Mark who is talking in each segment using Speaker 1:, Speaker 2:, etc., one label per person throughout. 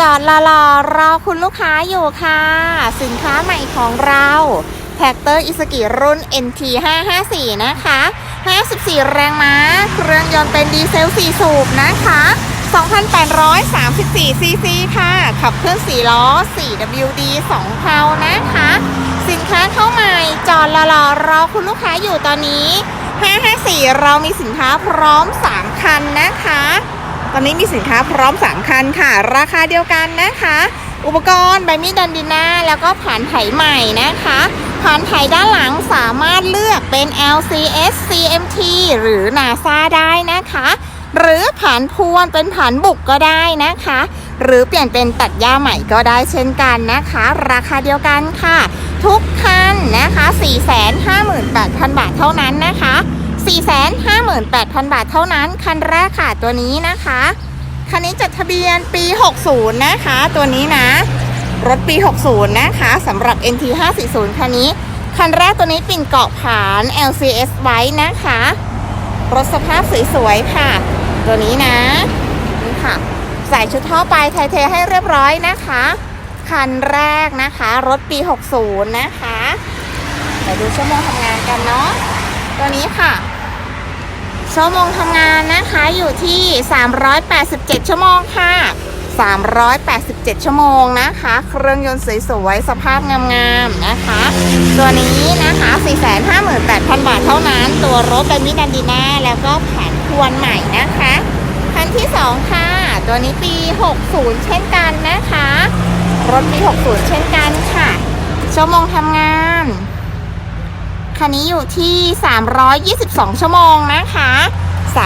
Speaker 1: จอดรอรอรอคุณลูกค้าอยู่ค่ะ สินค้าใหม่ของเราแท็กเตอร์อิสกิรุ่น NT 554 นะคะ 54 แรงม้า เครื่องยนต์เป็นดีเซล 4 สูบนะคะ 2,834 ซีซีค่ะ ขับเคลื่อน4ล้อ 4WD 2เพลานะคะ สินค้าเข้าใหม่จอดรอรอรอคุณลูกค้าอยู่ตอนนี้ 554 เรามีสินค้าพร้อม 3 คันนะคะ ตอนนี้มีสินค้าพร้อม3คันค่ะ ราคาเดียวกันนะคะ อุปกรณ์ใบมีดดันดินาแล้วก็ผ่านไถใหม่นะคะผ่านไถด้านหลังสามารถเลือกเป็น LCS CMT หรือ NASA ได้นะคะ หรือผ่านพวนเป็นผ่านบุกก็ได้นะคะ หรือเปลี่ยนเป็นตัดหญ้าใหม่ก็ได้เช่นกันนะคะ ราคาเดียวกันค่ะ ทุกคันนะคะ 458,000 บาทเท่านั้นนะคะ 458,000 บาทเท่านั้น คันแรกค่ะตัวนี้นะคะ คันนี้จดทะเบียนปี 60 นะคะ ตัวนี้นะ รถปี 60 นะคะสำหรับ NT 540คันนี้ คันแรกตัวนี้ปิ่นเกาะผาน LCS ไว้นะคะ รถสภาพสวยๆค่ะ ตัวนี้นะนี่ค่ะใส่ชุดท่อไปไทยเทให้เรียบร้อยนะคะ คันแรกนะคะ รถปี 60 นะคะเดี๋ยวดูชั่วโมงทำงานกันเนาะตัวนี้ค่ะ ชั่วโมงทำงานนะคะอยู่ที่ 387 ชั่วโมงค่ะ 387 ชั่วโมงนะคะ เครื่องยนต์สวยๆ สภาพงามๆนะคะ ตัวนี้นะคะ 458,000 บาทเท่านั้น ตัวรถเป็นมิดันดีนาแล้วก็แผนทวนใหม่นะคะ คันที่ 2 ค่ะ ตัวนี้ปี 60 เช่นกันนะคะ รถปี 60 เช่นกันค่ะ ชั่วโมงทำงาน คันนี้อยู่ที่ 322 ชั่วโมงนะคะ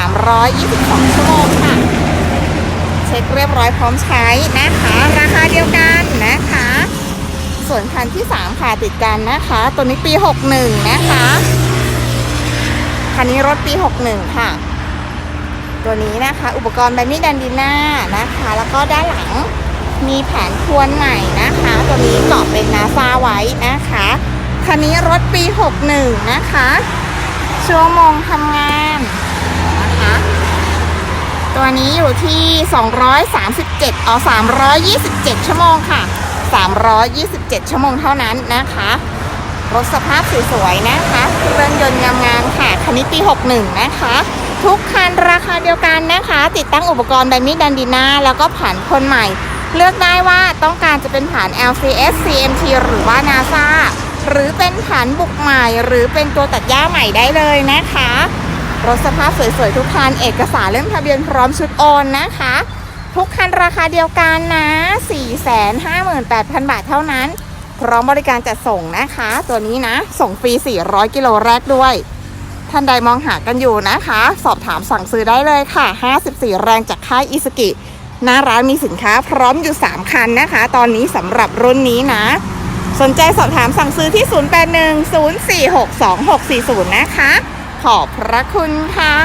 Speaker 1: 322 ชั่วโมงค่ะ เช็คเรียบร้อยพร้อมใช้นะคะ ราคาเดียวกันนะคะ ส่วนคันที่ 3 ค่ะติดกันนะคะ ตัวนี้ปี 61 นะคะ คันนี้รถปี 61 ค่ะ ตัวนี้นะคะ อุปกรณ์แบนนี่ดันดิน่านะคะ แล้วก็ด้านหลังมีแผนทวนใหม่นะคะ ตัวนี้เกาะเป็นนาซาไว้นะคะ คันนี้รถปี 61 นะคะ ชั่วโมงทำงานนะคะ ตัวนี้อยู่ที่ 237อ๋อ327 ชั่วโมงค่ะ 327 ชั่วโมงเท่านั้นนะคะ รถสภาพสวยๆนะคะ เครื่องยนต์งามๆค่ะ คันนี้ปี 61 นะคะ ทุกคันราคาเดียวกันนะคะ ติดตั้งอุปกรณ์ไดมิดันดีนาแล้วก็ผ่านคนใหม่ เลือกได้ว่าต้องการจะเป็นผ่าน LCS CMT หรือว่า NASA หรือเป็นผ่านบุกใหม่หรือเป็นตัวตัดหญ้าใหม่ได้เลยนะคะรถสภาพสวยๆทุกคันเอกสารเล่มทะเบียนพร้อมชุดโอนนะคะ ทุกคันราคาเดียวกันนะ 458,000 บาทเท่านั้น พร้อมบริการจัดส่งนะคะ ตัวนี้นะ ส่งฟรี 400 กิโลแรกด้วย ท่านใดมองหากันอยู่นะคะ สอบถามสั่งซื้อได้เลยค่ะ 54 แรงจากค่ายอิสกิหน้าร้านมีสินค้าพร้อมอยู่ 3 คันนะคะ ตอนนี้สำหรับรุ่นนี้นะ สนใจสอบถามสั่งซื้อที่ 0810462640 นะคะ ขอบพระคุณค่ะ